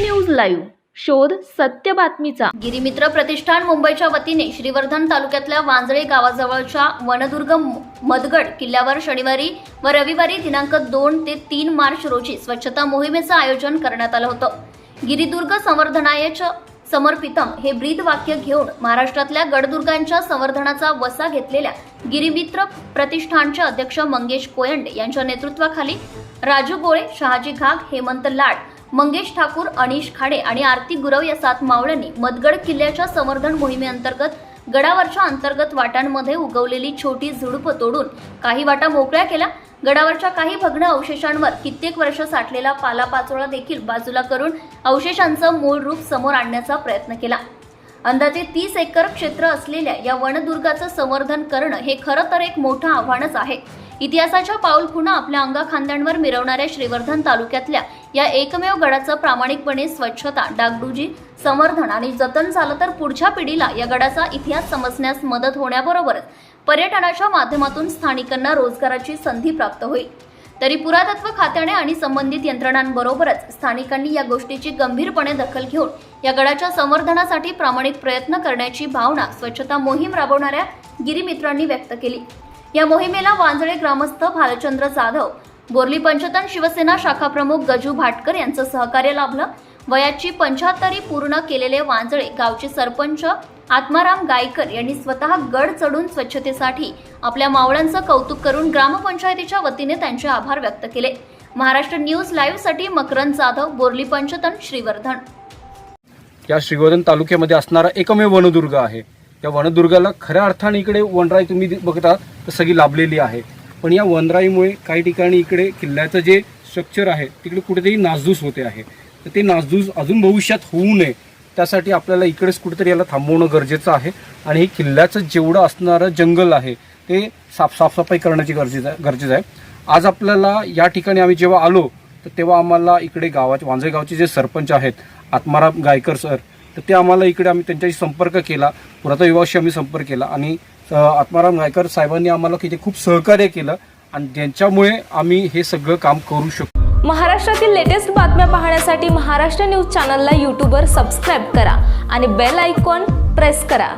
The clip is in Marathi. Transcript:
News live. शोध सत्य बातमीचा. गिरिमित्र प्रतिष्ठान मुंबईच्या वतीने श्रीवर्धन तालुक्यातल्या वांजळे गावाजवळच्या वनदुर्ग मदगड किल्ल्यावर शनिवारी व रविवारी दिनांक दोन ते तीन मार्च रोजी स्वच्छता मोहिमेचं आयोजन करण्यात आलं होतं. गिरिदुर्ग संवर्धनाय समर्पितम हे ब्रीद वाक्य घेऊन महाराष्ट्रातल्या गडदुर्गांच्या संवर्धनाचा वसा घेतलेल्या गिरिमित्र प्रतिष्ठानचे अध्यक्ष मंगेश कोयंडे यांच्या नेतृत्वाखाली राजू गोळे शहाजी घाग हेमंत लाड मंगेश ठाकूर अनिश खाडे आणि आरती गुरव या सात मावळ्यांनी मदगड किल्ल्याच्या संवर्धन मोहिमेअंतर्गत गडावरच्या अंतर्गत वाटांमध्ये उगवलेली छोटी झुडपं तोडून काही वाटा मोकळ्या केल्या. गडावरच्या काही भग्न अवशेषांवर कित्येक वर्ष साठलेला पालापाचोळा देखील बाजूला करून अवशेषांचं मूळ रूप समोर आणण्याचा प्रयत्न केला. अंदाजे तीस एकर क्षेत्र असलेल्या या वनदुर्गाचं संवर्धन करणं हे खरं तर एक मोठं आव्हानच आहे. इतिहासाच्या पाऊलखुणा आपल्या अंगा खांद्यांवर मिरवणाऱ्या श्रीवर्धन तालुक्यातल्या या एकमेव गडाचं प्रामाणिकपणे स्वच्छता डागडुजी संवर्धन आणि जतन झालं तर पुढच्या पिढीला या गडाचा इतिहास समजण्यास मदत होण्याबरोबरच पर्यटनाच्या माध्यमातून स्थानिकांना रोजगाराची संधी प्राप्त होईल. तरी पुरातत्व खात्याने आणि संबंधित यंत्रणांबरोबरच स्थानिकांनी या गोष्टीची गंभीरपणे दखल घेऊन या गडाच्या संवर्धनासाठी प्रामाणिक प्रयत्न करण्याची भावना स्वच्छता मोहीम राबवणाऱ्या गिरीमित्रांनी व्यक्त केली. या मोहिमेला वांजळे ग्रामस्थ भालचंद्र जाधव बोरली पंचतन शिवसेना शाखा प्रमुख गजू भाटकर यांचं सहकार्य लाभलं. वयाची पंच्याहत्तरी पूर्ण केलेले वांजळे गावचे सरपंच आत्माराम गायकर यांनी स्वतः गड चढून स्वच्छतेसाठी आपल्या मावळ्यांचं कौतुक करून ग्रामपंचायतीच्या वतीने त्यांचे आभार व्यक्त केले. महाराष्ट्र न्यूज लाईव्हसाठी मकरंद जाधव बोरली पंचतन श्रीवर्धन. या श्रीवर्धन तालुक्यामध्ये असणारा एकमेव वनदुर्ग आहे. या वनदुर्गाला खऱ्या अर्थाने इकडे वनराई तुम्ही बघता तर सगळी लाभलेली आहे. पण या वनराईमुळे काही ठिकाणी इकडे किल्ल्याचं जे स्ट्रक्चर आहे तिकडे कुठेतरी नासधूस होते आहे. तर ते नासधूस अजून भविष्यात होऊ नये त्यासाठी आपल्याला इकडेच कुठेतरी याला थांबवणं गरजेचं आहे. आणि हे किल्ल्याचं जेवढं असणारं जंगल आहे ते साफ साफसफाई करण्याची गरजेचं आहे गरजेचं आहे. आज आपल्याला या ठिकाणी आम्ही जेव्हा आलो तर तेव्हा आम्हाला इकडे गावाचे वांजळे गावचे जे सरपंच आहेत आत्माराम गायकर सर तर ते आम्हाला इकडे आम्ही त्यांच्याशी संपर्क केला. पुरातन विभागाशी आम्ही संपर्क केला. आणि आत्माराम गायकर साहेबांनी आम्हाला किती खूप सहकार्य केलं. आणि ज्यांच्यामुळे आम्ही हे सगळं काम करू शकतो महाराष्ट्रातील लेटेस्ट बातम्या पाहण्यासाठी महाराष्ट्र न्यूज चॅनलला यूट्यूबवर सबस्क्राईब करा. आणि बेल आयकॉन प्रेस करा.